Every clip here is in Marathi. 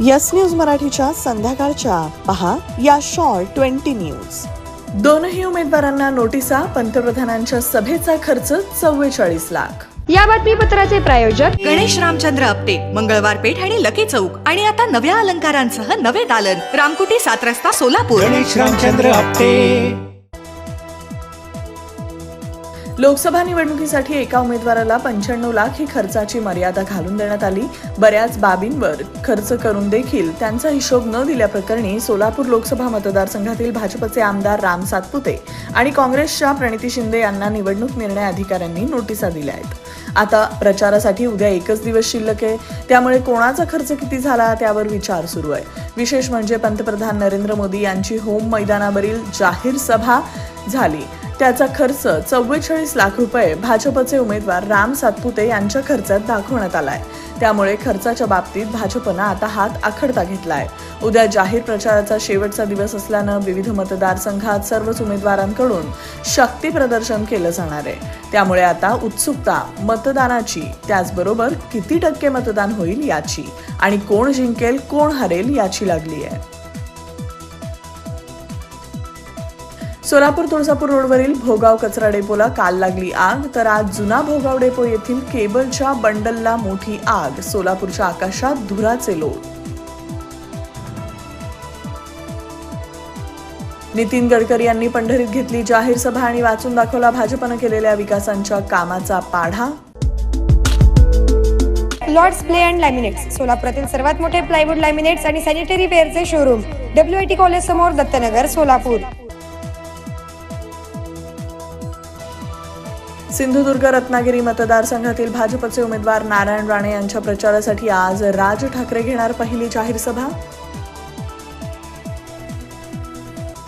यस न्यूज मराठीच्या संध्याकाळच्या. पहा या शॉर्ट ट्वेंटी न्यूज. दोनही उमेदवारांना नोटिसा पंतप्रधानांच्या सभेचा खर्च चव्वेचाळीस लाख. या बातमीपत्राचे प्रायोजक गणेश रामचंद्र आपटे मंगळवार पेठ आणि लकी चौक. आणि आता नव्या अलंकारांसह नवे दालन. रामकुटी सात रस्ता सोलापूर. गणेश रामचंद्र आपटे. लोकसभा निवडणुकीसाठी एका उमेदवाराला पंच्याण्णव लाख ही खर्चाची मर्यादा घालून देण्यात आली. बऱ्याच बाबींवर खर्च करून देखील त्यांचा हिशोब न दिल्याप्रकरणी सोलापूर लोकसभा मतदारसंघातील भाजपचे आमदार राम सातपुते आणि काँग्रेसच्या प्रणिती शिंदे यांना निवडणूक निर्णय अधिकाऱ्यांनी नोटिसा दिल्या आहेत. आता प्रचारासाठी उद्या एकच दिवस शिल्लक आहे. त्यामुळे कोणाचा खर्च किती झाला त्यावर विचार सुरू आहे. विशेष म्हणजे पंतप्रधान नरेंद्र मोदी यांची होम मैदानावरील जाहीर सभा झाली. त्याचा खर्च चव्वेचाळीस लाख रुपये भाजपचे उमेदवार राम सातपुते यांच्या खर्चात दाखवण्यात आलाय. त्यामुळे खर्चाच्या बाबतीत भाजपनं आता हात आखडता घेतलाय. उद्या जाहीर प्रचाराचा शेवटचा दिवस असल्यानं विविध मतदारसंघात सर्वच उमेदवारांकडून शक्ती प्रदर्शन केलं जाणार आहे. त्यामुळे आता उत्सुकता मतदानाची त्याचबरोबर किती टक्के मतदान होईल याची आणि कोण जिंकेल कोण हरेल याची लागली आहे. सोलापूर तुळजापूर रोडवरील भोगाव कचरा डेपोला काल लागली आग तर आज जुना भोगाव डेपो येथील केबलच्या बंडलला मोठी आग. सोलापूरच्या आकाशात धुराचे लोट. नितीन गडकरी यांनी पंढरीत घेतली जाहीर सभा आणि वाचून दाखवला भाजपनं केलेल्या विकासांच्या कामाचा पाढा. लॉर्ड्स प्ले अँड लॅमिनेट्स सोलापुरातील सर्वात मोठे प्लायवूड लॅमिनेट्स आणि sanitary वेअरचे showroom W I T college समोर दत्तनगर सोलापूर. सिंधुदुर्ग रत्नागिरी मतदारसंघातील भाजपचे उमेदवार नारायण राणे यांच्या प्रचारासाठी आज राज ठाकरे घेणार पहिली जाहीर सभा?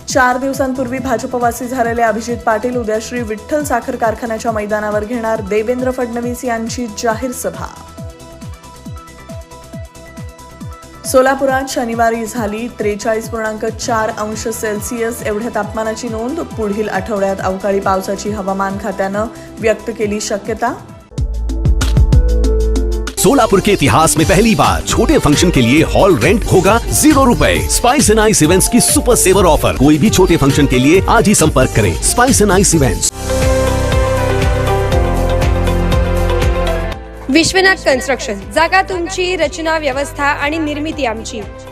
चार दिवसांपूर्वी भाजपवासी झालेले अभिजित पाटील उद्या श्री विठ्ठल साखर कारखान्याच्या मैदानावर घेणार देवेंद्र फडणवीस यांची जाहीर सभा. सोलापुरात शनिवारी झाली त्रेचाळीस पूर्णांक चार अंश सेल्सिअस. एवढ्या तापमानाची नोंद पुढील आठवड्यात अवकाळी पावसाची हवामान खात्यानं व्यक्त केली शक्यता. सोलापुर के इतिहास में पहली बार छोटे फंक्शन के लिए हॉल रेंट होगा जीरो रूपए. स्पाइस एंड आइस इवेंट्स की सुपर सेवर ऑफर कोई भी छोटे फंक्शन के लिए आज ही संपर्क करें. Spice and ice events Vishwanath construction. जागा तुमची रचना व्यवस्था आणि निर्मिती आमची.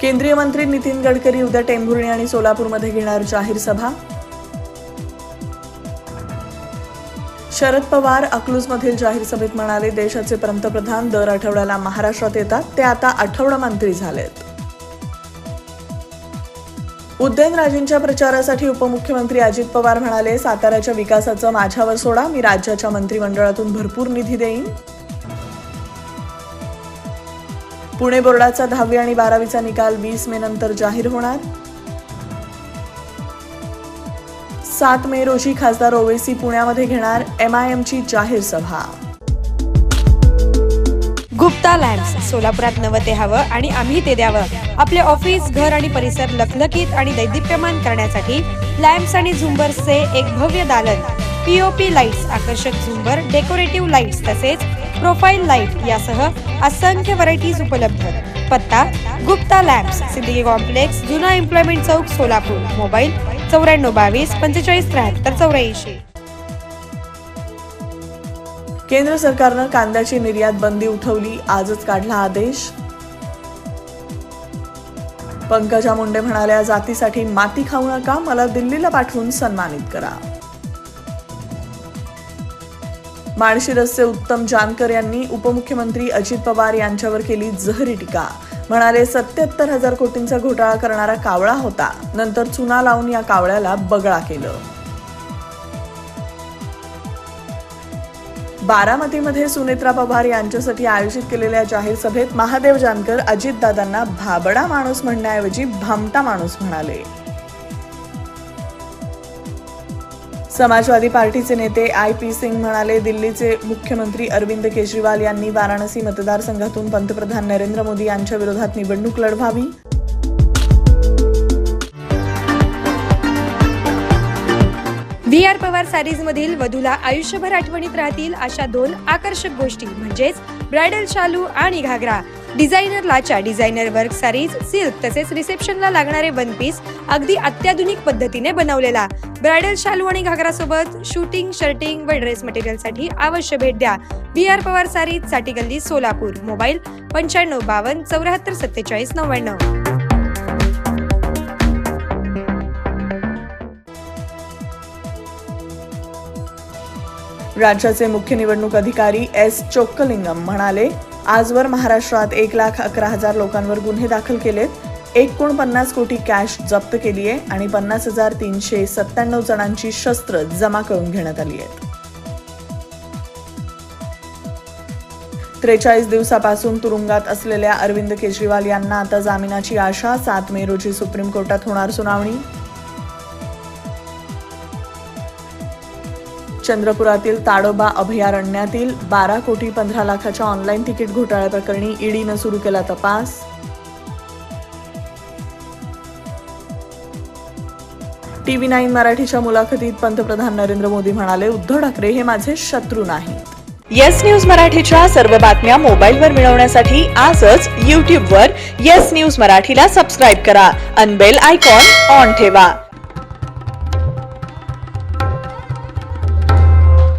केंद्रीय मंत्री नितीन गडकरी उद्या टेंभुर्णी आणि सोलापूरमध्ये घेणार जाहीर सभा. शरद पवार अकलूजमधील जाहीर सभेत म्हणाले देशाचे पंतप्रधान दर आठवड्याला महाराष्ट्रात येतात. ते आता आठवडा मंत्री झालेत. उदयनराजेंच्या प्रचारासाठी उपमुख्यमंत्री अजित पवार म्हणाले साताऱ्याच्या विकासाचं माझ्यावर सोडा. मी राज्याच्या मंत्रिमंडळातून भरपूर निधी देईन. पुणे बोर्डाचा दहावी आणि बारावीचा निकाल वीस मे नंतर जाहीर होणार. सात मे रोजी खासदार ओवेसी पुण्यामध्ये घेणार एम आय जाहीर सभा. गुप्ता लॅम्प्स सोलापुरात नवं ते हवं आणि आम्ही ते द्यावं. आपले ऑफिस घर आणि परिसर लखलखीत आणि दैदिप्यमान करण्यासाठी लॅम्प्स आणि झुंबर्सचे एक भव्य दालन. पीओपी लाईट्स आकर्षक झुंबर डेकोरेटिव्ह लाईट्स तसेच प्रोफाईल लाइट यासह असंख्य व्हरायटीज उपलब्ध. पत्ता गुप्ता लॅब्स सिद्धी कॉम्प्लेक्स जुना एम्प्लॉयमेंट चौक सोलापूर. मोबाईल चौऱ्याण्णव बावीस पंचेचाळीस त्र्याहत्तर चौऱ्याऐंशी. केंद्र सरकारनं कांद्याची निर्यात बंदी उठवली आजच काढला आदेश. पंकजा मुंडे म्हणाल्या जातीसाठी माती खाऊ नका मला दिल्लीला पाठवून सन्मानित करा. माळशिरसचे उत्तम जानकर यांनी उपमुख्यमंत्री अजित पवार यांच्यावर केली जहरी टीका. म्हणाले सत्याहत्तर हजार कोटींचा घोटाळा करणारा कावळा होता. नंतर चुना लावून या कावळ्याला बगळा केलं. बारामतीमध्ये सुनेत्रा पवार यांच्यासाठी आयोजित केलेल्या जाहीर सभेत महादेव जानकर अजितदादांना भाबडा माणूस म्हणण्याऐवजी भामटा माणूस म्हणाले. समाजवादी पार्टीचे नेते आय पी सिंग म्हणाले दिल्लीचे मुख्यमंत्री अरविंद केजरीवाल यांनी वाराणसी मतदारसंघातून पंतप्रधान नरेंद्र मोदी यांच्या विरोधात निवडणूक लढवावी. व्ही आर पवार सॅरीजमधील वधूला आयुष्यभर आठवणीत राहतील अशा दोन आकर्षक गोष्टी म्हणजेच ब्रायडल शालू आणि घागरा. डिझायनर लाचा डिझायनर वर्क सारीज सिल्क तसेच रिसेप्शनला लागणारे वन पीस अगदी अत्याधुनिक पद्धतीने बनवलेला. ब्रायडल शालू आणि घागरासोबत शूटिंग शर्टिंग व ड्रेस मटेरियलसाठी अवश्य भेट द्या. बी आर पवार सारीजसाठी गल्ली सोलापूर. मोबाईल पंच्याण्णव बावन्न चौऱ्याहत्तर सत्तेचाळीस नव्याण्णव. राज्याचे मुख्य निवडणूक अधिकारी एस चोक्कलिंगम म्हणाले आजवर महाराष्ट्रात एक लाख अकरा हजार लोकांवर गुन्हे दाखल केलेत. एकोणपन्नास कोटी कॅश जप्त केली आहे आणि पन्नास हजार तीनशे सत्त्याण्णव जणांची शस्त्र जमा करून घेण्यात आली आहेत. त्रेचाळीस दिवसापासून तुरुंगात असलेल्या अरविंद केजरीवाल यांना आता जामिनाची आशा सात मे रोजी सुप्रीम कोर्टात होणार सुनावणी. चंद्रपुरातील ताडोबा अभयारण्यातील बारा कोटी पंधरा लाखाच्या ऑनलाईन तिकीट घोटाळ्याप्रकरणी ईडीनं सुरू केला तपास. टीव्ही नाईन मराठीच्या मुलाखतीत पंतप्रधान नरेंद्र मोदी म्हणाले उद्धव ठाकरे हे माझे शत्रू नाहीत. येस न्यूज मराठीच्या सर्व बातम्या मोबाईलवर मिळवण्यासाठी आजच यूट्यूबवर येस न्यूज मराठीला सबस्क्राईब करा. अनबेल आयकॉन ऑन ठेवा.